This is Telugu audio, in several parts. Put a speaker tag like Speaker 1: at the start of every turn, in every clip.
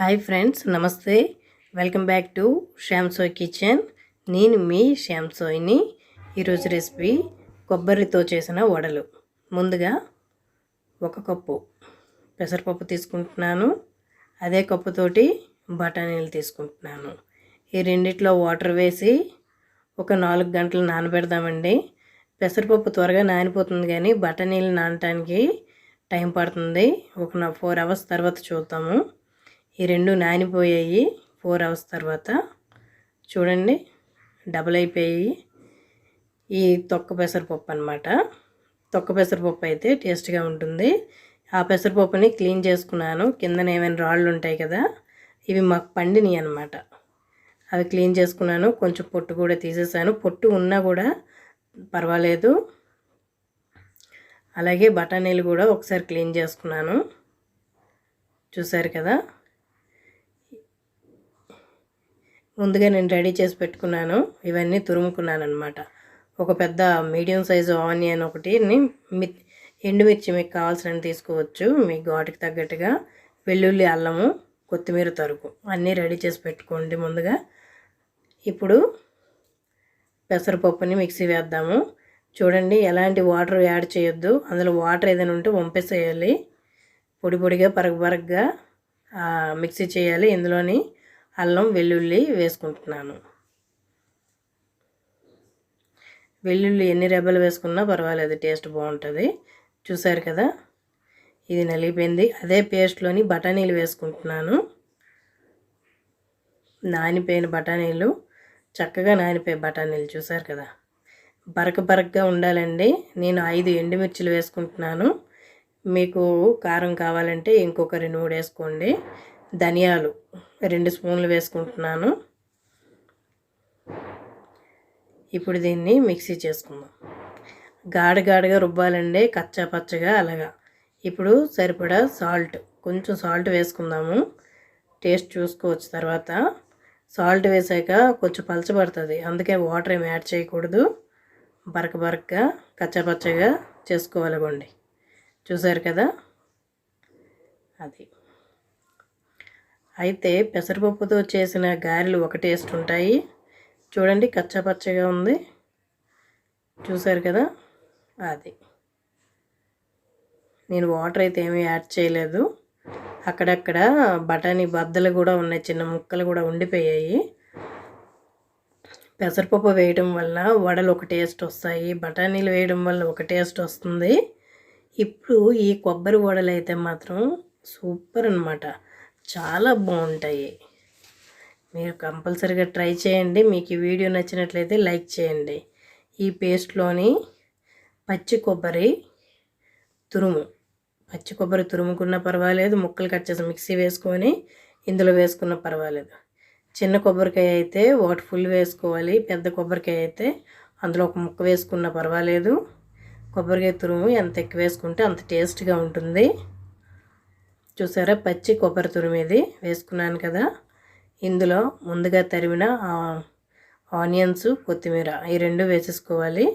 Speaker 1: హాయ్ ఫ్రెండ్స్ నమస్తే. Welcome back to Shyamsoy kitchen. నేను మీ శ్యామ్సోయ్ని. ఈరోజు రెసిపీ కొబ్బరితో చేసిన వడలు. ముందుగా ఒక కప్పు పెసరపప్పు తీసుకుంటున్నాను. అదే కప్పుతోటి బఠానీలు తీసుకుంటున్నాను. ఈ రెండిట్లో వాటర్ వేసి ఒక నాలుగు గంటలు నానబెడదామండి. పెసరపప్పు త్వరగా నానిపోతుంది కానీ బఠానీలు నానటానికి టైం పడుతుంది. ఒక ఫోర్ అవర్స్ తర్వాత చూద్దాము. ఈ రెండు నానిపోయాయి. ఫోర్ అవర్స్ తర్వాత. చూడండి. డబుల్ అయిపోయాయి. ఈ తొక్క పెసరపప్పు అనమాట తొక్క పెసరపప్పు అయితే టేస్ట్గా ఉంటుంది. ఆ పెసరపప్పుని క్లీన్ చేసుకున్నాను. కిందన ఏమైనా రాళ్ళు ఉంటాయి కదా ఇవి మాకు పండినాయి అనమాట అవి క్లీన్ చేసుకున్నాను. కొంచెం పొట్టు కూడా తీసేసాను. పొట్టు ఉన్నా కూడా పర్వాలేదు. అలాగే బఠానీలు కూడా ఒకసారి క్లీన్ చేసుకున్నాను. చూసారు కదా? ముందుగా నేను రెడీ చేసి పెట్టుకున్నాను. ఇవన్నీ తురుముకున్నాను అనమాట ఒక పెద్ద మీడియం సైజు ఆనియన్ ఒకటి మి ఎండుమిర్చి మీకు కావాల్సిన తీసుకోవచ్చు. మీ ఘాటుకి తగ్గట్టుగా వెల్లుల్లి అల్లము కొత్తిమీర తరుకు అన్నీ రెడీ చేసి పెట్టుకోండి ముందుగా. ఇప్పుడు పెసరపప్పుని మిక్సీ వేద్దాము. చూడండి ఎలాంటి వాటర్ యాడ్ చేయొద్దు. అందులో వాటర్ ఏదైనా ఉంటే వంపేసేయాలి. పొడి పొడిగా పరగ పరగగా మిక్సీ చేయాలి. ఇందులోని అల్లం వెల్లుల్లి వేసుకుంటున్నాను. వెల్లుల్లి ఎన్ని రెబ్బలు వేసుకున్నా పర్వాలేదు టేస్ట్ బాగుంటుంది. చూసారు కదా? ఇది నలిగిపోయింది. అదే పేస్ట్లోని బఠానీలు వేసుకుంటున్నాను. నానిపోయిన బఠానీలు చక్కగా నానిపోయే బఠానీలు చూసారు కదా? బరక బరకగా ఉండాలండి. నేను ఐదు ఎండుమిర్చిలు వేసుకుంటున్నాను. మీకు కారం కావాలంటే ఇంకొక రెండు మూడు వేసుకోండి. ధనియాలు రెండు స్పూన్లు వేసుకుంటున్నాను. ఇప్పుడు దీన్ని మిక్సీ చేసుకుందాం. గాడగాడగా రుబ్బాలండి కచ్చా పచ్చగా అలాగా. ఇప్పుడు సరిపడా సాల్ట్ కొంచెం సాల్ట్ వేసుకుందాము. టేస్ట్ చూసుకోవచ్చు తర్వాత. సాల్ట్ వేసాక కొంచెం పలచబడుతుంది అందుకే వాటర్ ఏమి యాడ్ చేయకూడదు. బరక బరకగా కచ్చపచ్చగా చేసుకోవాలగోండి చూసారు కదా? అది. అయితే పెసరపప్పుతో చేసిన గారెలు ఒక టేస్ట్ ఉంటాయి. చూడండి కచ్చపచ్చగా ఉంది. చూసారు కదా? అది. నేను వాటర్ అయితే ఏమీ యాడ్ చేయలేదు. అక్కడక్కడ బఠానీ బద్దలు కూడా ఉన్నాయి చిన్న ముక్కలు కూడా ఉండిపోయాయి. పెసరపప్పు వేయడం వల్ల వడలు ఒక టేస్ట్ వస్తాయి బఠానీలు వేయడం వల్ల ఒక టేస్ట్ వస్తుంది. ఇప్పుడు ఈ కొబ్బరి వడలు అయితే మాత్రం సూపర్ అనమాట చాలా బాగుంటాయి. మీరు కంపల్సరిగా ట్రై చేయండి. మీకు ఈ వీడియో నచ్చినట్లయితే లైక్ చేయండి. ఈ పేస్ట్లోని పచ్చి కొబ్బరి తురుము. పచ్చి కొబ్బరి తురుముకున్న పర్వాలేదు. ముక్కలు కట్ చేసి మిక్సీ వేసుకొని ఇందులో వేసుకున్న పర్వాలేదు. చిన్న కొబ్బరికాయ అయితే ఒకటి ఫుల్ వేసుకోవాలి. పెద్ద కొబ్బరికాయ అయితే అందులో ఒక ముక్క వేసుకున్న పర్వాలేదు. కొబ్బరికాయ తురుము ఎంత ఎక్కువ వేసుకుంటే అంత టేస్ట్గా ఉంటుంది. చూసారా? పచ్చి కొబ్బరి తురిమేది వేసుకున్నాను కదా. ఇందులో ముందుగా తరిమిన ఆనియన్స్ కొత్తిమీర ఈ రెండు వేసేసుకోవాలి.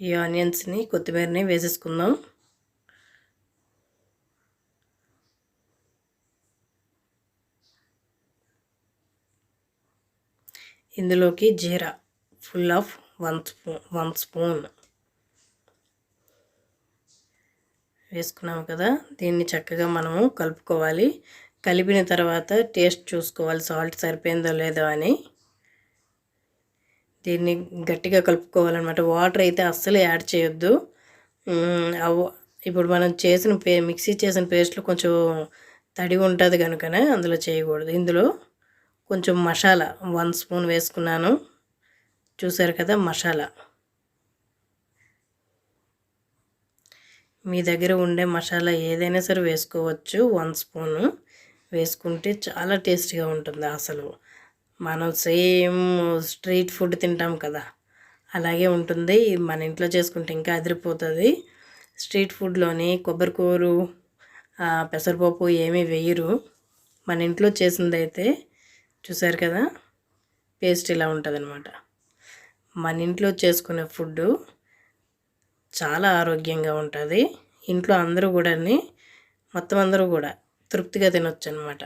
Speaker 1: ఈ ఆనియన్స్ని కొత్తిమీరని వేసేసుకుందాం. ఇందులోకి జీరా full of one spoon one spoon. వేసుకున్నాము కదా దీన్ని చక్కగా మనము కలుపుకోవాలి. కలిపిన తర్వాత టేస్ట్ చూసుకోవాలి సాల్ట్ సరిపోయిందో లేదో అని. దీన్ని గట్టిగా కలుపుకోవాలన్నమాట. వాటర్ అయితే అస్సలు యాడ్ చేయొద్దు. ఇప్పుడు మనం చేసిన పే మిక్సీ చేసిన పేస్ట్లో కొంచెం తడి ఉంటుంది కనుకనే అందులో చేయకూడదు. ఇందులో కొంచెం మసాలా వన్ స్పూన్ వేసుకున్నాను. చూసారు కదా మసాలా. మీ దగ్గర ఉండే మసాలా ఏదైనా సరే వేసుకోవచ్చు. వన్ స్పూను వేసుకుంటే చాలా టేస్టీగా ఉంటుంది అసలు. మనం సేమ్ స్ట్రీట్ ఫుడ్ తింటాం కదా. అలాగే ఉంటుంది. మన ఇంట్లో చేసుకుంటే ఇంకా అదిరిపోతుంది. స్ట్రీట్ ఫుడ్లోని కొబ్బరికూరు పెసరపప్పు ఏమీ వేయరు. మన ఇంట్లో చేసిందైతే చూసారు కదా? పేస్ట్ ఇలా ఉంటుంది అనమాట మన ఇంట్లో చేసుకునే ఫుడ్డు చాలా ఆరోగ్యంగా ఉంటుంది. ఇంట్లో అందరూ కూడా మొత్తం అందరూ కూడా తృప్తిగా తినొచ్చు అనమాట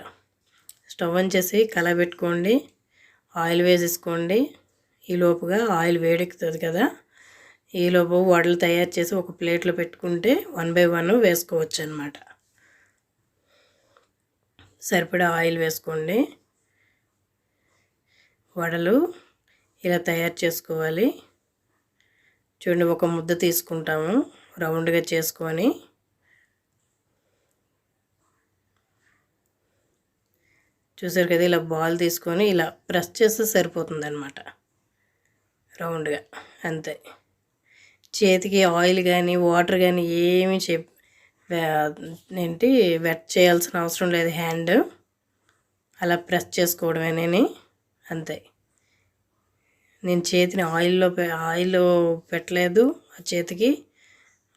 Speaker 1: స్టవ్ ఆన్ చేసి కలబెట్టుకోండి ఆయిల్ వేసేసుకోండి. ఈ లోపుగా ఆయిల్ వేడెక్కుతుంది కదా. ఈ లోపు వడలు తయారు చేసి ఒక ప్లేట్లో పెట్టుకుంటే వన్ బై వన్ వేసుకోవచ్చు అనమాట సరిపడా ఆయిల్ వేసుకోండి. వడలు ఇలా తయారు చేసుకోవాలి. చూడండి ఒక ముద్ద తీసుకుంటాము. రౌండ్గా చేసుకొని. చూసారు కదా ఇలా బాల్ తీసుకొని ఇలా ప్రెస్ చేస్తే సరిపోతుంది అనమాట రౌండ్గా అంతే. చేతికి ఆయిల్ కానీ వాటర్ కానీ ఏమి చెప్ ఏంటి వెట్ చేయాల్సిన అవసరం లేదు హ్యాండ్. అలా ప్రెస్ చేసుకోవడమేనని అంతే. నేను చేతిని ఆయిల్లో ఆయిల్ పెట్టలేదు ఆ చేతికి.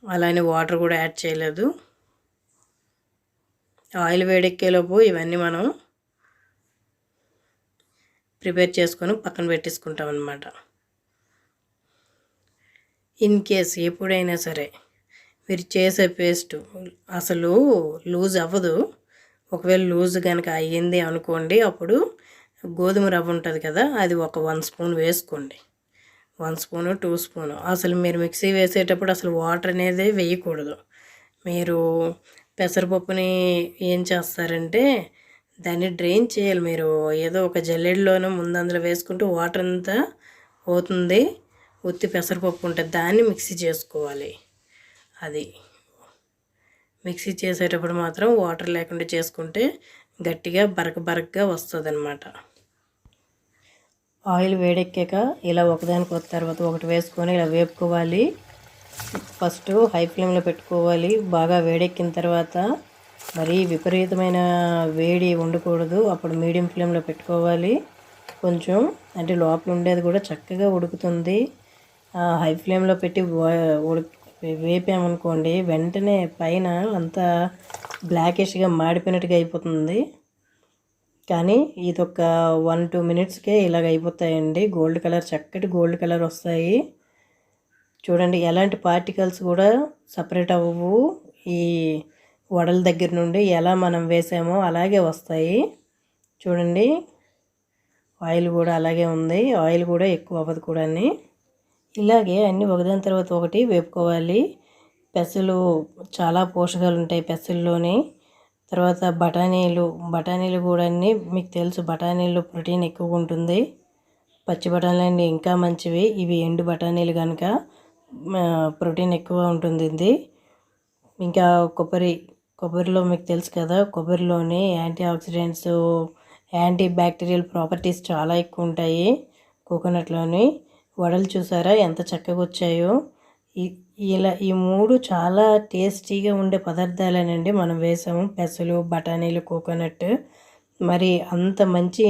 Speaker 1: అలానే వాటర్ కూడా యాడ్ చేయలేదు. ఆయిల్ వేడెక్కేలోపు ఇవన్నీ మనం ప్రిపేర్ చేసుకొని పక్కన పెట్టేసుకుంటాం అనమాట ఇన్ కేస్ ఎప్పుడైనా సరే మీరు చేసే పేస్ట్ అసలు లూజ్ అవ్వదు. ఒకవేళ లూజ్ కనుక అయ్యింది అనుకోండి అప్పుడు గోధుమ రవ్వ ఉంటుంది కదా అది ఒక వన్ స్పూన్ వేసుకోండి. One spoon two spoon. అసలు మీరు మిక్సీ వేసేటప్పుడు అసలు వాటర్ అనేది వేయకూడదు. మీరు పెసరపప్పుని ఏం చేస్తారంటే దాన్ని డ్రైన్ చేయాలి మీరు. ఏదో ఒక జల్లెడలోనూ ముందు అందులో వేసుకుంటూ వాటర్ అంతా పోతుంది. ఉత్తి పెసరపప్పు ఉంటుంది దాన్ని మిక్సీ చేసుకోవాలి. అది. మిక్సీ చేసేటప్పుడు మాత్రం వాటర్ లేకుండా చేసుకుంటే గట్టిగా బరక బరకగా వస్తుంది అనమాట ఆయిల్ వేడెక్కాక ఇలా ఒకదానికి ఒక తర్వాత ఒకటి వేసుకొని ఇలా వేపుకోవాలి. ఫస్ట్ హై ఫ్లేమ్లో పెట్టుకోవాలి. బాగా వేడెక్కిన తర్వాత మరీ విపరీతమైన వేడి ఉండకూడదు. అప్పుడు మీడియం ఫ్లేమ్లో పెట్టుకోవాలి. కొంచెం అంటే లోపల ఉండేది కూడా చక్కగా ఉడుకుతుంది. హై ఫ్లేమ్లో పెట్టి వేపామనుకోండి వెంటనే పైన అంతా బ్లాకిష్గా మాడిపోయినట్టుగా అయిపోతుంది. కానీ ఇది ఒక వన్ టూ మినిట్స్కే ఇలాగ అయిపోతాయండి. గోల్డ్ కలర్ చక్కటి గోల్డ్ కలర్ వస్తాయి. చూడండి ఎలాంటి పార్టికల్స్ కూడా సపరేట్ అవ్వవు. ఈ వడల దగ్గర నుండి ఎలా మనం వేసామో అలాగే వస్తాయి. చూడండి ఆయిల్ కూడా అలాగే ఉంది. ఆయిల్ కూడా ఎక్కువ అవ్వదు కూడా ఇలాగే అన్నీ ఒకదాని తర్వాత ఒకటి వేపుకోవాలి. పెసలు చాలా పోషకాలు ఉంటాయి పెసల్లోని. తర్వాత బఠానీలు బఠానీలు కూడా మీకు తెలుసు. బఠానీలు ప్రోటీన్ ఎక్కువ ఉంటుంది. పచ్చి బఠానీలు ఇంకా మంచివి. ఇవి ఎండు బఠానీలు కనుక ప్రోటీన్ ఎక్కువ ఉంటుంది ఇంకా కొబ్బరి కొబ్బరిలో మీకు తెలుసు కదా కొబ్బరిలోని antioxidants antibacterial properties చాలా ఎక్కువ ఉంటాయి. కోకోనట్లోని వడలు చూసారా? ఎంత చక్కగా వచ్చాయో. ఇలా ఈ మూడు చాలా టేస్టీగా ఉండే పదార్థాలేనండి. మనం వేసాము పెసలు బఠానీలు కోకోనట్. మరి అంత మంచి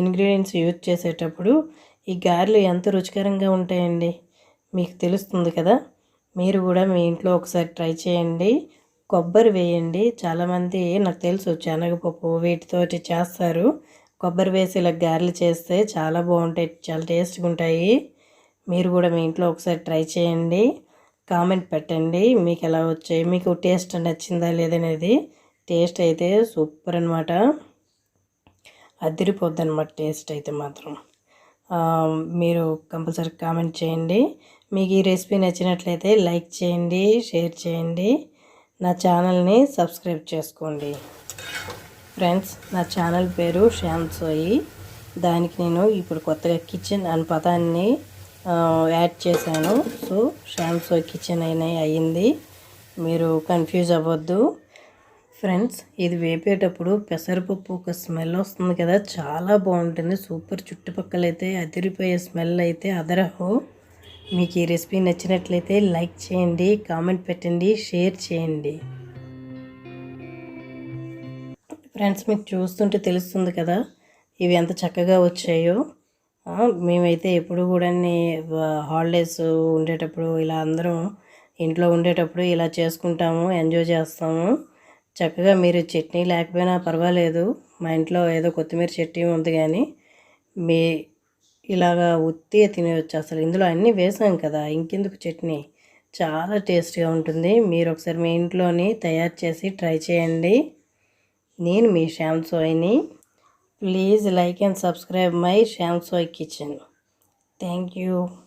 Speaker 1: ఇంగ్రీడియంట్స్ యూజ్ చేసేటప్పుడు ఈ గారెలు ఎంత రుచికరంగా ఉంటాయండి. మీకు తెలుస్తుంది కదా. మీరు కూడా మీ ఇంట్లో ఒకసారి ట్రై చేయండి. కొబ్బరి వేయండి. చాలామంది నాకు తెలుసు శనగపప్పు వీటితోటి చేస్తారు. కొబ్బరి వేసి ఇలా గారెలు చేస్తే చాలా బాగుంటాయి చాలా టేస్ట్గా ఉంటాయి. మీరు కూడా మీ ఇంట్లో ఒకసారి ట్రై చేయండి. కామెంట్ పెట్టండి. మీకు ఎలా వచ్చాయి? మీకు టేస్ట్ నచ్చిందా లేదనేది టేస్ట్ అయితే సూపర్ అనమాట అదిరిపోద్ది అనమాట టేస్ట్ అయితే మాత్రం. మీరు కంపల్సరీ కామెంట్ చేయండి. మీకు ఈ రెసిపీ నచ్చినట్లయితే లైక్ చేయండి షేర్ చేయండి. నా ఛానల్ని సబ్స్క్రైబ్ చేసుకోండి. ఫ్రెండ్స్ నా ఛానల్ పేరు శ్యామ్ సోయి. దానికి నేను ఇప్పుడు కొత్తగా కిచెన్ అనే పదాన్ని యాడ్ చేశాను. సో షాంసో కిచెన్ అయినా అయ్యింది. మీరు కన్ఫ్యూజ్ అవ్వద్దు. ఫ్రెండ్స్ ఇది వేపేటప్పుడు పెసరపప్పు ఒక స్మెల్ వస్తుంది కదా చాలా బాగుంటుంది. సూపర్. చుట్టుపక్కల అయితే అదిరిపోయే స్మెల్ అయితే అదరహో. మీకు ఈ రెసిపీ నచ్చినట్లయితే లైక్ చేయండి కామెంట్ పెట్టండి షేర్ చేయండి. ఫ్రెండ్స్ మీకు చూస్తుంటే తెలుస్తుంది కదా ఇవి ఎంత చక్కగా వచ్చాయో. మేమైతే ఎప్పుడు కూడా హాలిడేస్ ఉండేటప్పుడు ఇలా అందరం ఇంట్లో ఉండేటప్పుడు ఇలా చేసుకుంటాము ఎంజాయ్ చేస్తాము. చక్కగా మీరు చట్నీ లేకపోయినా పర్వాలేదు మా ఇంట్లో ఏదో కొత్తిమీర చట్నీ ఉంది కానీ మీ ఇలాగా ఉత్తి తినవచ్చు అసలు ఇందులో అన్నీ వేసాం కదా ఇంకెందుకు చట్నీ? చాలా టేస్ట్గా ఉంటుంది. మీరు ఒకసారి మీ ఇంట్లోని తయారు చేసి ట్రై చేయండి. నేను మీ Shyam సోయిని. Please like and subscribe my Shamsoy kitchen. Thank you.